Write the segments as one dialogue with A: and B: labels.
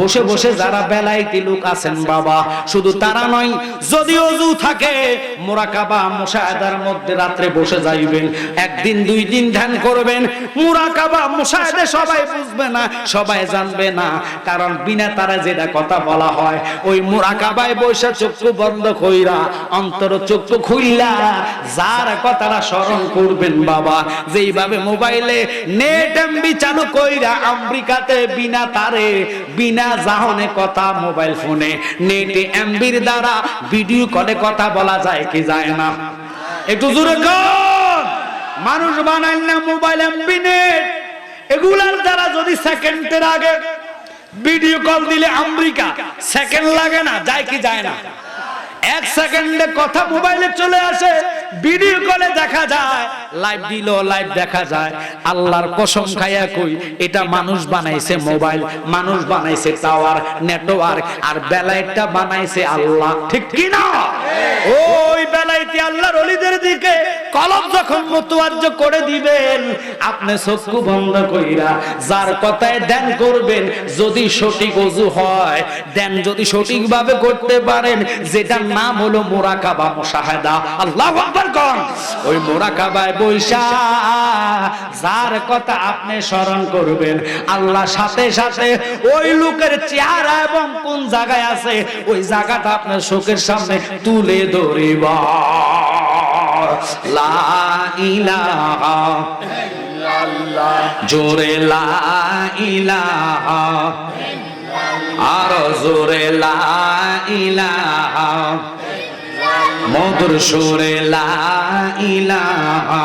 A: বসে বসে যারা বেলাইতি লোক আছেন বাবা, শুধু তারা নয় যদি অজু থাকে, মোরাকাবা মুশাহাদার মধ্যে রাত্রে বসে যাইবেন, একদিন দুই দিন ধ্যান করবেন, মুরাকাবা মুশাহাদে সবাই বুঝবে না, সবাই জানবে না, কারণ বিনা তারা যেটা কথা বলা হয়, ওই মুরাকাবায় বৈশা চক্ষু বন্ধ কইরা, অন্তর চক্ষু খুইলা, যার কথাটা স্মরণ করবেন বাবা, যেইভাবে মোবাইলে নেট এমবি চালু কইরা আমেরিকাতে বিনা তারে, বিনা জাহনে কথা মোবাইল ফোনে এমবির দ্বারা ভিডিও কলে কথা বলা যায় কি যায় না? একটু জোরে মানুষ বানায় না মোবাইল, এমবি, নেট। এগুলার দ্বারা যদি সেকেন্ডের আগে ভিডিও কল দিলে আমেরিকা, সেকেন্ড লাগে না, যায় কি যায় না? এক সেকেন্ডে কথা মোবাইলে চলে আসে। ভিডিও কলে দেখা যায় লাইভ দিল লাইভ দেখা যায়। আল্লাহর কসম খাইয়া কই, এটা মানুষ বানাইছে মোবাইল, মানুষ বানাইছে টাওয়ার নেটওয়ার্ক আর বেলাইটটা বানাইছে আল্লাহ। ঠিক কি না ওই বেলাইতে আল্লাহর অলিদের দিকে কলম যখন মতোয়াজ্য করে দিবেন, আপনি চক্ষু বন্ধ কইরা যার কথায় ধ্যান করবেন, যদি সঠিক অজু হয়, ধ্যান যদি সঠিকভাবে করতে পারেন, যেটার নাম হলো মোরাকাবা মুশাহাদা। আল্লাহু বৈশা, যার কথা আপনি স্মরণ করবেন, আল্লাহ সাথে সাথে ওই লোকের চেহারা এবং কোন জায়গায় আছে, ওই জায়গাটা আপনার চোখের সামনে তুলে ধরিবা। জোরে আর জোরে লা ইলাহা। মধুর সুরে লা ইলাহা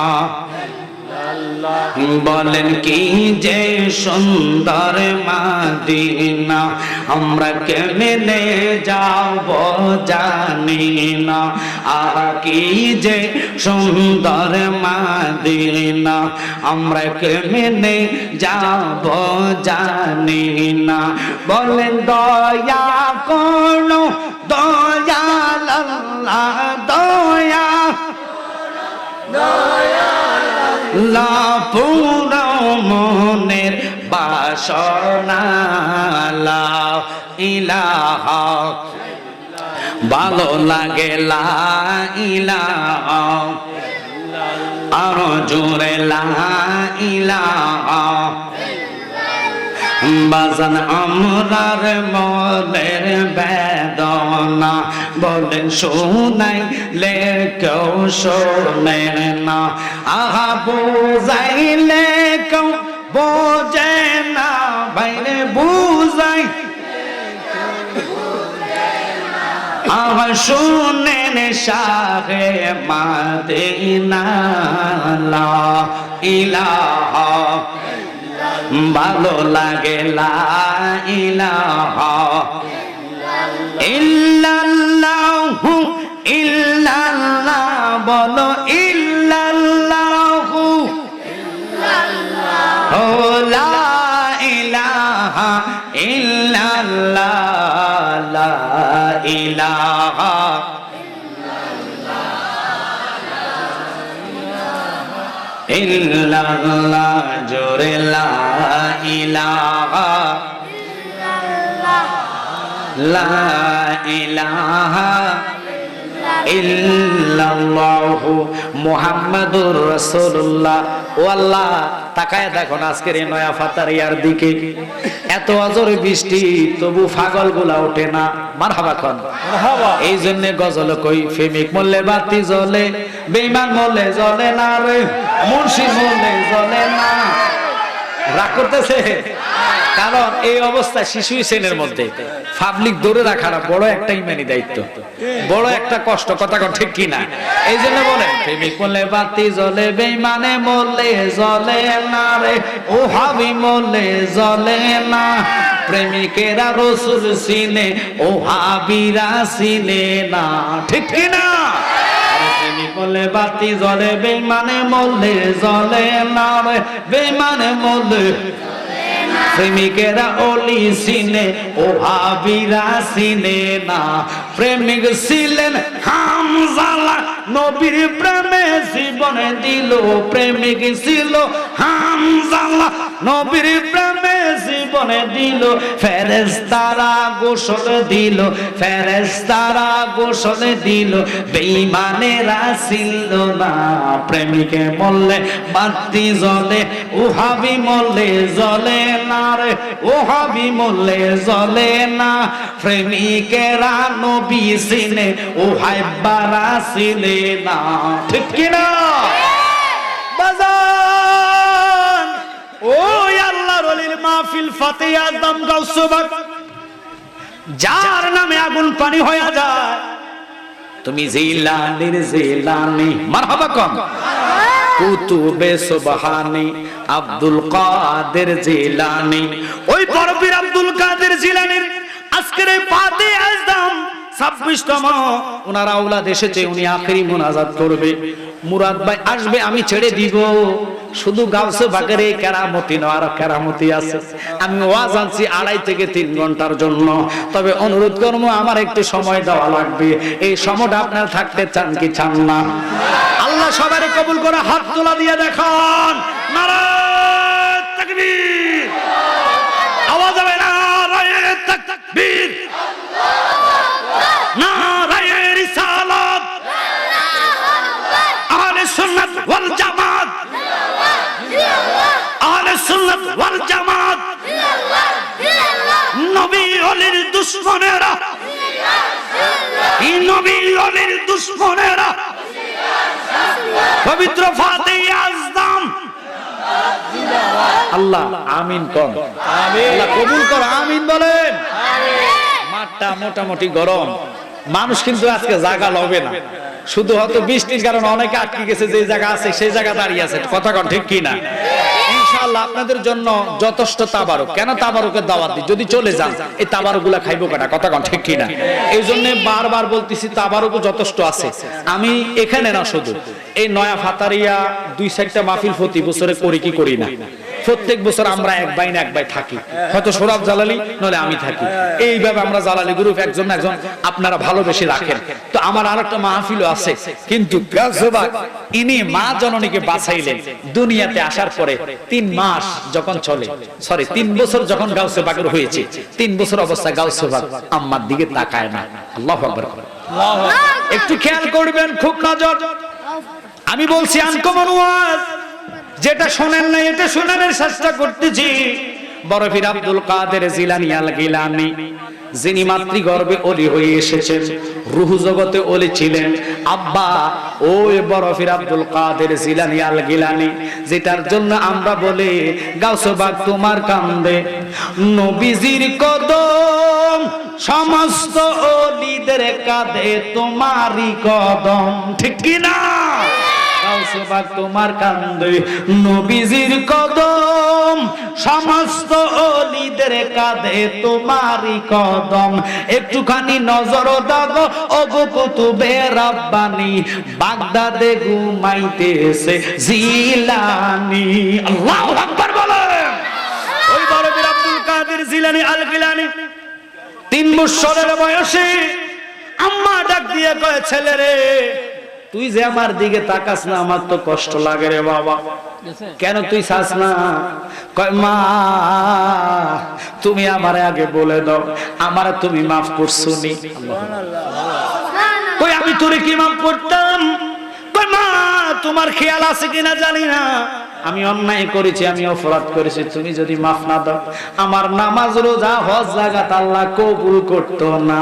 A: বলেন কি যে সুন্দর মাদিনা আমরা কেমনে যাব জানি না। আর কি যে সুন্দর মাদিনা আমরা কেমনে যাব জানি না। বলেন দয়া কোন দয়া আল্লাহ দয়া লাপুরা মনের বাসনা লাও ইলাহা। ভালো লাগে লা ইলাহা। আরও জোরে লা ইলাহা। বাজান আমরার মনের বেদনা। বলে শোনাই লে কেউ শোনে না। আহা, বুঝাইলে কেউ বোঝে না। বাইরে বুঝাই আমার শুনেন শাহে মাদিনা ইলাহা ভালো লাগে লা ইলাহা ইল্লাল্লাহু ইল্লাল্লাহ বলো ইল্লাল্লাহু। ও লা ইল্লাল্লাহ লা ইলাহা ইল্লাল্লাহ, জোরে লা ইলাহা। লা ইলাহা ইল্লাল্লাহু মুহাম্মাদুর রাসূলুল্লাহ। ও আল্লাহ, তাকায় দেখো আজকের এই নয়া ফাতারিয়ার দিকে। এত অজর বৃষ্টি তবু ফাগলগুলা ওঠে না। মারহাবা খন এই জন্য গজল কই ফেমিক মল্লে বাতি জ্বলে বেইমান মরলে জ্বলে না রে মুন্সি মরলে জ্বলে না। রাগ করতেছে? কারণ এই অবস্থা শিশু শ্রেণির মধ্যে। পাবলিক ধরে রাখাটা বড় একটা ইমানি দায়িত্ব। বড় একটা কষ্ট, কথা কন ঠিক কিনা? এই জন্য বলেন, প্রেমিক বলে বাতি জ্বলে, বেইমানে মরলে জ্বলে না রে। ও হাবি মরলে জ্বলে না। প্রেমিকেরা রসুল সিনে ও হাবিরা সিনে না। ঠিক কিনা? প্রেমিক বলে বাতি জ্বলে, বেইমানে মরলে জ্বলে না রে, বেইমানে মরলে প্রেমিকেরা অলি সিনে ও ভাবিরা সিনে না। প্রেমিক ছিলেন হামজালা, নবীর প্রেমে জীবনে দিল। প্রেমিক ছিল হামজালা, নবীর প্রেমে জীবন দিল ফেরেস্তারা গোসল দিল ফেরেস্তারা গোসল দিল বেঈমানেরা ছিল না। প্রেমিকে মরলে বাতি জ্বলে ওহাবি মরলে জ্বলে না রে ওহাবি মরলে জ্বলে না। প্রেমিকেরা নবী সিনে ওহাইবারা সিনে না। ঠিক কিনা? বাজান! ওলির মাহফিল ফাতে আজম গাউসবাক যার নামে আগুন পানি হয়ে যায়। তুমি জিলানির জিলানি মারহাবা কম। কুতুবে সুবহানি আব্দুল কাদের জিলানি। ওই পরবীর আব্দুল কাদের জিলানির আজকের এই পাতে আজম ছাব্বিশতম। ওনার আওলাদ এসেছে উনি আখেরি মোনাজাত করবে। মুরাদ ভাই আসবে আমি ছেড়ে দিব। শুধু গাউসে বাগের এই কেরামতি নয়, আরও কেরামতি আছে। আমি ওয়াজ আনছি আড়াই থেকে তিন ঘণ্টার জন্য। তবে অনুরোধ করব, আমার একটু সময় দেওয়া লাগবে। এই সময়টা আপনার থাকতে চান কি চান না? আল্লাহ সবারই কবুল করে হাত তোলা দিয়ে দেখান। নারায়ণ তাকবীর। আওয়াজ হবে নারায়ণ তাকবীর। নারায়ণ রিসালাত। আহলে সুন্নাত ওয়াল জামাত আহলে সুন্নাত ওয়াল জামাত। নবী অলির দুশ্মনেরা। নবী অলির দুশ্মনেরা। পবিত্র ফাতে আজদাম। আল্লাহ আমিন কর আল্লাহ কবুল কর আমিন বলেন। মাঠটা মোটামুটি গরম। মানুষ কিন্তু আজকে জায়গা লবে না। শুধু হয়তো বৃষ্টির কারণে অনেকে আটকে গেছে যে জায়গা আছে সেই জায়গা দাঁড়িয়ে আছে। কথা কন ঠিক কি না ইনশাআল্লাহ আপনাদের জন্য যথেষ্ট তাবারক। কেন তাবারকের দাওয়াত দিই? যদি চলে যান, এই তাবারকগুলা খাইবো কাটা কথা কন, ঠিক কি না এই জন্য বারবার বলতেছি, তাবারকও যথেষ্ট আছে। আমি এখানে না শুধু, এই নয়া ফাতারিয়া দুই সাইডটা মাহফিল প্রতি বছরে করি কি করি না? প্রত্যেক বছর আমরা এক বাই না এক বাই থাকি। হয়তো সৌরভ জালালি নলে আমি থাকি। এইভাবে আমরা জালালি গ্রুপ একজন একজন আপনারা ভালোবেসে রাখেন। তো আমার আর একটা মাহফিলও আছে। কিন্তু ইনি মা জননীকে বাঁচাইলেন দুনিয়াতে আসার পরে তিন মাস যখন চলে সরি তিন বছর যখন গাউসে বাগর হয়েছে তিন বছর অবস্থা গাউসে বাগ আম্মার দিকে তাকায় না। আল্লাহ আকবার। একটু খেয়াল করবেন খুব নজর। আমি বলছি আনকমন ওয়াজ। যেটা শোনেন না এটা শোনানোর চেষ্টা করতেছি। বরফির আব্দুল কাদের জিলানি আল গিলানি, যিনি মাতৃগর্ভে অলি হয়ে এসেছেন, রুহু জগতে অলি ছিলেন। আব্বা, ওই বরফির আব্দুল কাদের জিলানি আল গিলানি, যেটার জন্য আমরা বলি, গাউসবাগ তোমার কান্দে। নবীজির কদম, সমস্ত অলিদের কাঁধে তোমারই কদম। ঠিক কি না তোমার কান্দে। নবীজির কদম, সমস্ত অলিদের কাঁধে তোমারই কদম। একটুখানি নজর দাগো, ওগো কুতুবে রাব্বানি। বাগদাদে ঘুমাইতেছে জিলানি। আল্লাহু আকবার বলেন। ওই বড় বীর আব্দুল কাদের জিলানি আল গিলানি, তিন বছরের বয়সে। আম্মা ডাক দিয়ে কয় ছেলে রে তুই যে আমার দিকে তাকাস না আমার তো কষ্ট লাগে রে বাবা। কেন তুই চাস না? কয় মা তুমি আমারে আগে বলে দাও আমারে তুমি মাফ করছ নি? কই আমি তোরে কি মাফ করতাম? কই মা তোমার খেয়াল আছে কিনা জানি না। আমি অন্যায় করেছি আমি অপরাধ করেছি তুমি যদি মাফ না দাও আমার নামাজ রোজা হজ জাগাত আল্লাহ কবুল করতো না।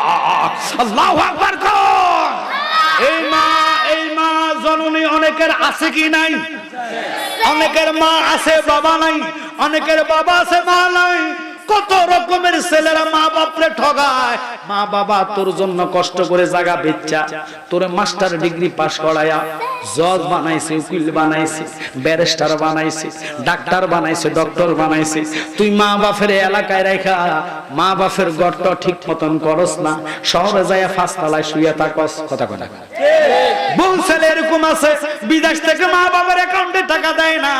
A: আল্লাহু আকবার কোন এই মা এই মা জননী অনেকের আছে কি নাই? অনেকের মা আছে, বাবা নাই। অনেকের বাবা আছে, মা নাই। কত রকমের ছেলেরা মা বাপরে ঠগায়। মা বাবা তোর জন্য কষ্ট করে জায়গা বেচ্চা তোরে মাস্টার ডিগ্রি পাস করায়া জজ বানাইছে উকিল বানাইছে ব্যারিস্টার বানাইছে ডাক্তার বানাইছে ডক্টর বানাইছে। তুই মা বাপের এলাকায় রেখা মা বাপের গড়টা ঠিক মতন করস না শহরে যাইয়া ফাঁস তালায় শুয়ে থাকস। কথা কথা বহু ছেলে এরকম আছে বিদেশ থেকে মা বাবার অ্যাকাউন্টে টাকা দেয় না।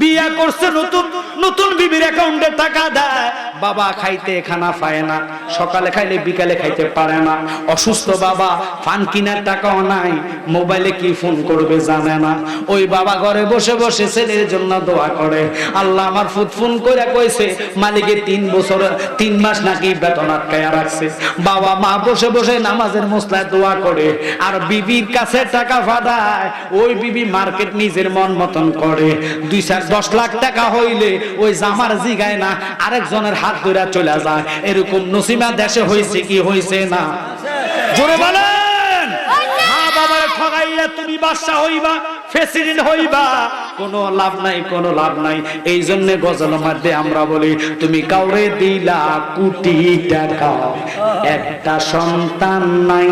A: বিয়া করছে নতুন নতুন বিবির অ্যাকাউন্টে টাকা দেয়। বাবা খাইতে খানা পায় না, সকালে খাইলে বিকালে খাইতে পারে না। অসুস্থ বাবা পান কিনার টাকাও নাই, মোবাইলে কি ফোন করবে জানে না। ওই বাবা ঘরে বসে বসে ছেলের জন্য দোয়া করে। আল্লাহ আমার ফুট ফোন করে কইছে, মালিকে তিন বছর, তিন মাস নাকি বেতন আটকায়া রাখছে। বাবা মা বসে বসে নামাজের মশলায় দোয়া করে, আর বিবির কাছে টাকা ফাদায়, ওই বিবি মার্কেট নিজের মন মতন করে। দুই দশ লাখ টাকা হইলে ওই জামার জিগায় না আরেকজনের হাত ধরে চলে যায়। এরকম নসিমা দেশে হয়েছে কি হয়েছে না? জোরে বলেন! বাবার ঠগাইয়া তুমি বাদশা হইবা প্রেসিডেন্ট হইবা। কোনো লাভ নাই, কোনো লাভ নাই। এই জন্য গজল মারতে আমরা বলি, তুমি কাউরে দিলা কোটি টাকা, একটা সন্তান নাই।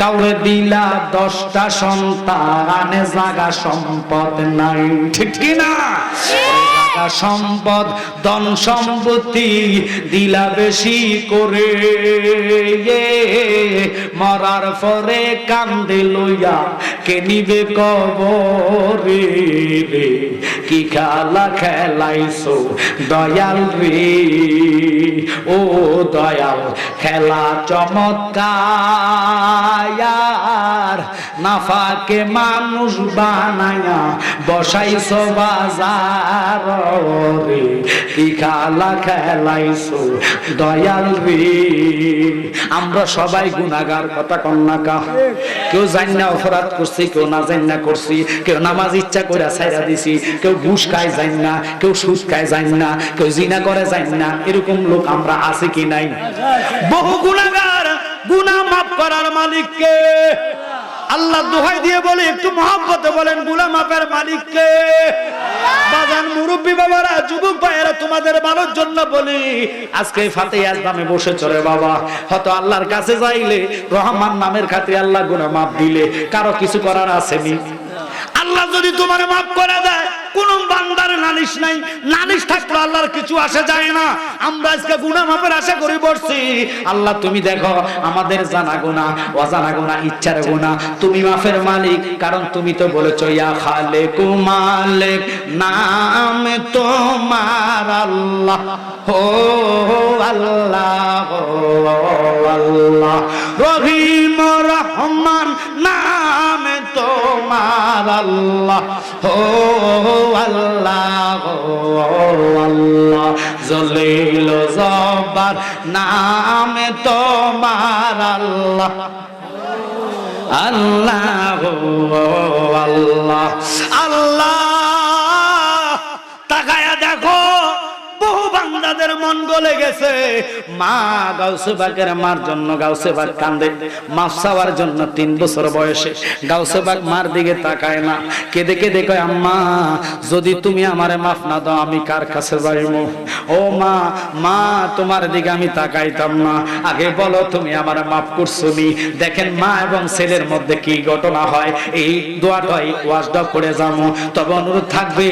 A: কাউরে দিলা দশটা সন্তান জাগা সম্পদ নাই। ঠিক না? টাকা সম্পদ, ধন সম্পত্তি দিলা বেশি করে। মরার পরে কান্দে লইয়া কে নিবে কবরে রে? কি খেলা খেলাইছো দয়াল রে? ও দয়াল, খেলা চমৎকার। নাফাকে মানুষ বানায়া বসাইছো বাজার। রে, কি খেলা খেলাইছো? দয়াল রে, আমরা সবাই গুনাগার কথা কন্যাকা। কেউ জান না অপরাধ করছি, কেউ না জান না করছি, কেউ নামাজ ইচ্ছা করে ছাইরা দিছি, কেউ ঘুষ খায় জান না কেউ সুদ খায় জান না কেউ জিনা করে জান না এরকম লোক আমরা আছে কি নাই? বহু গুনাগার, গুনাহ মাফ করার মালিককে আল্লাহ দোহাই দিয়ে বলে, একটু মহাব্বতে বলেনগুলা মাপের মালিককে। বাজান মুরব্বী বাবারা, যুবক ভাইয়েরা, তোমাদের ভালোর জন্য বলি, আজকে ফাতে আজদামে বসে চলে বাবা। হয়তো আল্লাহর কাছে যাইলে, রহমান নামের খাতিরে আল্লাহ গুনাহ মাফ দিলে, কারও কিছু করার আসেনি। আল্লাহ যদি তোমার মাফ করে দেয় কোন বান্দার নালিশ নাই। নালিশ থাকলে আল্লাহর কিছু আসে যায় না। আমরা আজকে গুনাহ মাপের আশা করে বসছি আল্লাহ তুমি দেখো, আমাদের জানা গুনাহ, অজানা গুনাহ, ইচ্ছার গুনাহ। তুমি মাফের মালিক, কারণ তুমি তো বলেছ, ইয়া খালেকু মালিক, নাম তোমার আল্লাহ, ও আল্লাহ ও আল্লাহ। রহিম রহমান তোমার আল্লাহ ও আল্লাহ জলিল জবার নাম তোমার আল্লাহ। আল্লাহ আল্লাহ আল্লাহ মন গলে গেছে। মা গাউসে বাগের মার জন্য গাউসে বাগ কান্দে। মাফ চাওয়ার জন্য তিন বছর বয়সে গাউসে বাগ মার দিকে তাকায় না। কেঁদে কেঁদে কয়, আম্মা, যদি তুমি আমারে মাফ না দাও, আমি কার কাছে যাইব? ও মা মা, তোমার দিকে আমি তাকাইতাম না। আগে বলো, তুমি আমারে মাফ করছ নি দেখেন মা এবং ছেলের মধ্যে কি ঘটনা হয়। এই দোয়াটাই ওয়াজটা করে যাব। তবে অনুরোধ থাকবে,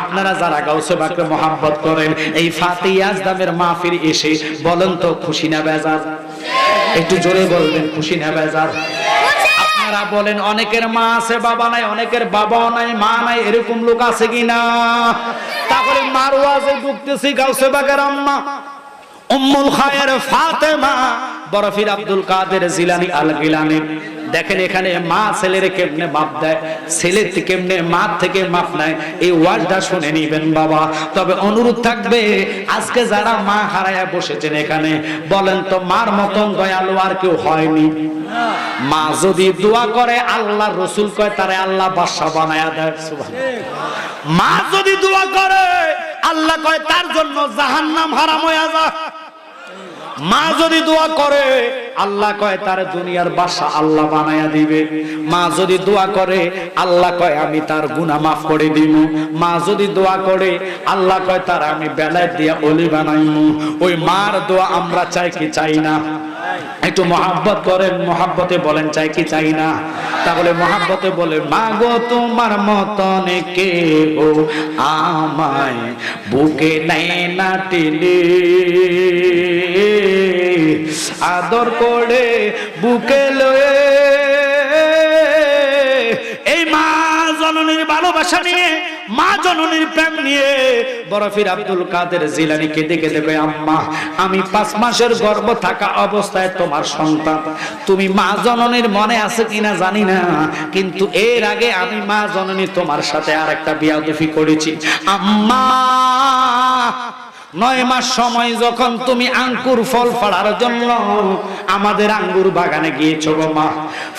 A: আপনারা যারা গাউসে বাগকে মহাব্বত করেন, এই ফাতে আজদামের মাহফিল এসে বলেন তো, খুশি না বেজার একটু জোরে বলবেন, খুশি না বেজার আপনারা বলেন, অনেকের মা আছে, বাবা নাই, অনেকের বাবাও নাই, মা নাই, এরকম লোক আছে কিনা তাহলে মার ওয়াজে ঢুকতেছি গাউসে বাগের আম্মা। উম্মুল খায়ের ফাতেমা, বরফির আব্দুল কাদের জিলানি আল গিলানি দেখেন এখানে মা ছেলের কেমনে মাপ দেয়? ছেলে কেমনে মা থেকে মাপ নেয়? এই ওয়াজটা শুনে নিবেন বাবা। তবে অনুরোধ থাকবে, আজকে যারা মা হারায়া বসেছেন এখানে, বলেন তো মার মতন দয়ালু আর কেউ হয়নি? মা যদি দোয়া করে, আল্লাহ রসুল কয়, তারে আল্লাহ বাদশা বানায়া দেয়। মা যদি দোয়া করে, আল্লাহ কয়, তার জন্য জাহান্নাম হারাম হয়ে যা মা যদি দোয়া করে, আল্লাহ কয়, তার দুনিয়ার বাসা আল্লাহ বানাইয়া দিবে। মা যদি দোয়া করে, আল্লাহ কয়, আমি তার গুণা মাফ করে দিব। মা যদি দোয়া করে, আল্লাহ কয়, তার আমি বেলায় দিয়া অলি বানাইমু। ওই মার দোয়া আমরা চাই কি চাই না? একটু মহাব্বত করেন, মহাব্বতে বলেন, চাই কি চাই না? তাহলে মহাব্বতে বলে, মাগো তোমার মতন কে ও আমায় বুকে নেয় না টেনে। আদর করে বুকে লয়ে ভালোবাসা নিয়ে, মা জননীর প্রেম নিয়ে বরফির আব্দুল কাদের জিলানি কেঁদে কেঁদে কয়, আম্মা, আমি পাঁচ মাসের গর্ভ থাকা অবস্থায় তোমার সন্তান। তুমি মা জননীর মনে আছে কিনা জানি না, কিন্তু এর আগে আমি মা জননী তোমার সাথে আর একটা বিয়াদুফি করেছি। আম্মা, নয় মাস সময় যখন তুমি আঙ্কুর ফল ফাড়ার জন্য আমাদের আঙ্গুর বাগানে গিয়েছো মা।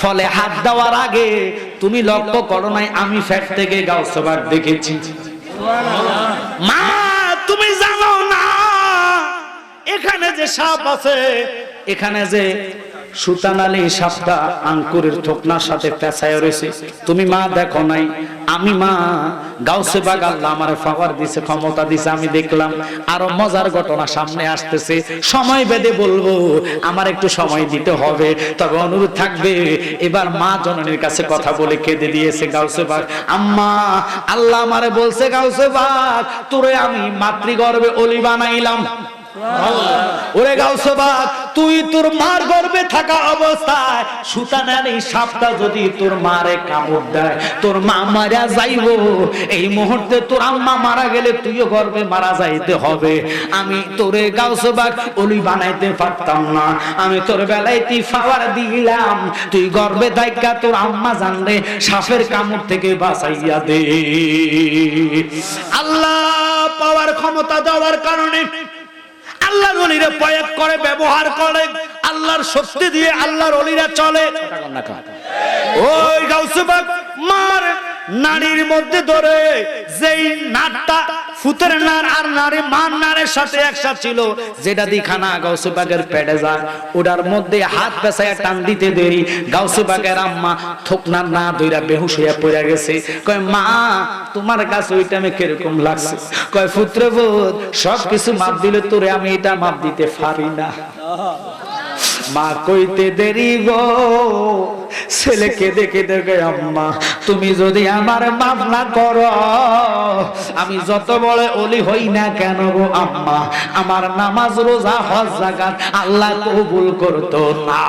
A: ফলে হাত দেওয়ার আগে তুমি লক্ষ্য করো নাই, আমি ফ্যাট থেকে গাও সবার দেখেছি। মা, তুমি জানো না, এখানে যে সাপ আছে, এখানে যে সুতানালি সাপটা আঙ্কুরের থোকনার সাথে পেঁচায় রয়েছে তুমি মা দেখো নাই। আমি মা। গাউসে আমার দিছে, ক্ষমতা দিছে। আমি দেখলাম আরও মজার ঘটনা সামনে আসতেছে। সময় বেঁধে বলব, আমার একটু সময় দিতে হবে। তবে অনুরোধ থাকবে, এবার মা জননীর কাছে কথা বলে কেঁদে দিয়েছে গাউসে বাগ। আম্মা, আল্লাহ আমারে বলছে, গাউসে বাগ, তোরে আমি মাতৃগর্ভে অলি বানাইলাম। ওরে তুই তোর মার থাকা অবস্থায় এই সাপটা যদি তোর মারে কামড় দেয়, তোর মা মারা যাইব। এই মুহূর্তে তোর আম্মা মারা গেলে তুইও মারা যাইতে হবে। আমি তোরে বানাইতে পারতাম না। আমি তোর বেলায় ফাওয়ার দিলাম। তুই গর্বে দায়িকা তোর আম্মা জানলে সাপের কামড় থেকে বাঁচাইয়া দে। আল্লাহ পাওয়ার ক্ষমতা দেওয়ার কারণে আল্লাহর অলিরা প্রয়োগ করে, ব্যবহার করে, আল্লাহর শক্তি দিয়ে আল্লাহর অলিরা চলে। ওই গাউসুবাক, মার নারীর মধ্যে ধরে যেই নারটা ফুতের নার আর নারী মান নারের সাথে একসাথে ছিল। যেটা দিখানা গাউসুবাগের পেটে যায়। ওটার মধ্যে হাত পেছায় টান দিতে দেরি। গাউসুবাগের আম্মা থোকনার না দইরা বেহুশ হইয়া পড়ে গেছে। কয়, মা, তোমার কাছে ওইটা আমি কীরকম লাগছে? কয় পুত্র বোধ সব কিছু মাপ দিলে তোরে আমি এটা মাপ দিতে পারি না। মা কইতে দেরি গো। ছেলেকে দেখে দেখে আম্মা, তুমি যদি আমার মাফ না করো, আমি যত বড় অলি হই না কেন গো আম্মা, আমার নামাজ, রোজা, হজ জাগান আল্লাহ কবুল করতো না।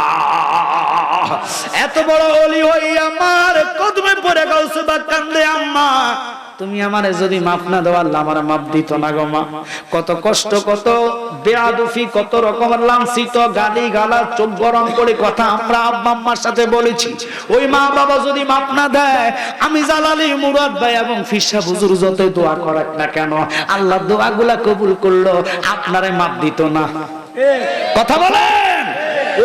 A: এত বড় অলি হই আমার কদমে পড়ে গাউসে বা কান্দে আম্মা। তুমি আমারে যদি মাফ না দেওয়া আল্লাহ আমার মাফ দিত না গো মা। কত কষ্ট কত বেয়াদুফি কত রকমের লাঞ্ছিত গালি গালা চোখ গরম করে কথা আমরা আব্বা আম্মার সাথে বলেছি। ওই মা বাবা যদি মাফ না দেয় আমি জালালি মুরাদ ভাই এবং ফিসা বুজুর যতই দোয়া করাক না কেন আল্লাহ দোয়াগুলা কবুল করল আপনারে মাফ দিত না। কথা বলেন!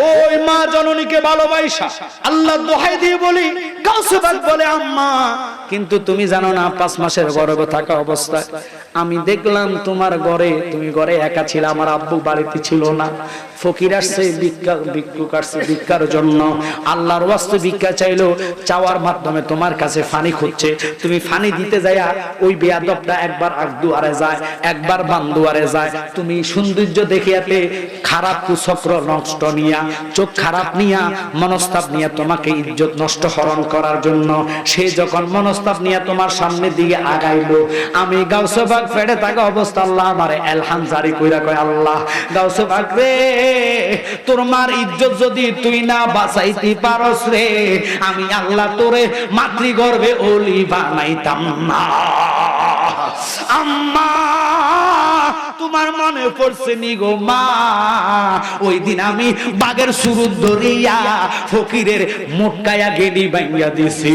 A: ওই মা জননীকে ভালোবাসা। আল্লাহ দোহাই দিয়ে বলি গাউসুবাগ বলে, আম্মা, কিন্তু তুমি জানো না, পাঁচ মাসের গর্ভে থাকা অবস্থায় আমি দেখলাম তোমার ঘরে, তুমি ঘরে একা ছিল, আমার আব্বু বাড়িতে ছিল না। ফকির আসছে, ভিক্ষা ভিক্ষুক আসছে ভিক্ষার জন্য। আল্লাহর ওয়াস্তে ভিক্ষা চাইলো, চাওয়ার মাধ্যমে তোমার কাছে ফানি খুঁজছে। তুমি ফানি দিতে যাইয়া ওই বেয়াদবটা একবার আগদুয়ারে যায়, একবার বান্দুয়ারে যায়। তুমি সৌন্দর্য দেখিয়াতে খারাপ কুচক্র নষ্ট নিয়া, চোখ খারাপ নিয়া, মনস্তাপ নিয়ে তোমাকে ইজ্জত নষ্ট হরণ করার জন্য। সে যখন মনস্তাপ নিয়ে তোমার সামনের দিকে আগাইলো, আমি গাউসবাগ ফেড়ে থাকা অবস্থা আল্লাহ আমারে এলহাম জারি কইরা কয়, আল্লাহ, গাউসবাগ রে। তোর মার ইজ্জত যদি তুই না বাঁচাইতে পারস রে, আমি আল্লাহ তোরে মাতৃগর্ভে অলি বানাইতাম না। আম্মা! তোমার মনে পড়ছে নি গো মা? ওই দিন আমি বাগের সুরুদ ধরিয়া ফকিরের মোটকায়া গেলি বাইয়া দিছি।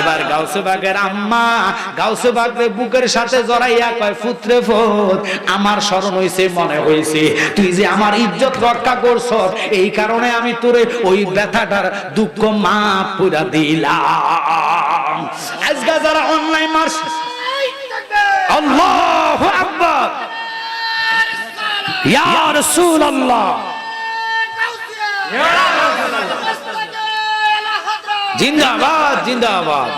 A: এবার গাউসে বাগের আম্মা গাউসে বাগের বুকের সাথে জড়াইয়া কয় পুত্রে ফোত আমার স্মরণ হইছে মনে হইছে। তুই যে আমার ইজ্জত রক্ষা করছ এই কারণে আমি তোরে ওই ব্যথাটার দুঃখ মা পুরা দিলাম। আজকে যারা অনলাইন মার্স আল্লাহু আকবার রাসূলুল্লাহ। জিন্দাবাদ। জিন্দাবাদ।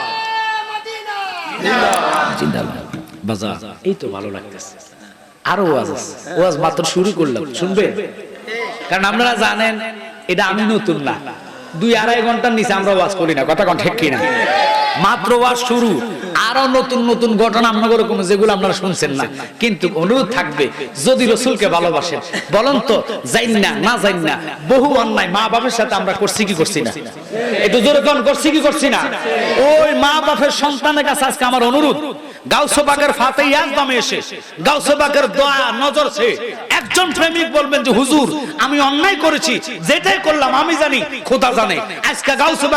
A: এই তো ভালো লাগতেছে। আরও ওয়াজ আছে। ওয়াজ মাত্র শুরু করলাম, শুনবে? কারণ আপনারা জানেন, এটা আমি নতুন না। দুই আড়াই ঘণ্টার নিচে আমরা ওয়াজ করি না। কথা কোন, ঠিক কিনা? মাত্র ওয়াজ শুরু। আরও নতুন নতুন ঘটনা আপনাদের এরকম যেগুলো আপনারা শুনছেন না। কিন্তু অনুরোধ থাকবে, যদি রসুলকে ভালোবাসেন, বলেন তো, যাইন না না যাইন না, বহু অন্যায় মা বাবার সাথে আমরা করছি কি করছি না? একটু জোরে কোন, করছি কি করছি না? ওই মা বাপের সন্তানের কাছে আজকে আমার অনুরোধ। গাউসবাগের ফাতে ইয়াজদামে এসে, গাউসবাগের দোয়া নজর সে একজন প্রেমিক বলবেন যে, হুজুর, আমি অন্যায় করেছি, যেটাই করলাম, আমি জানি, খোদা জানে। আজকে গাউসবাগ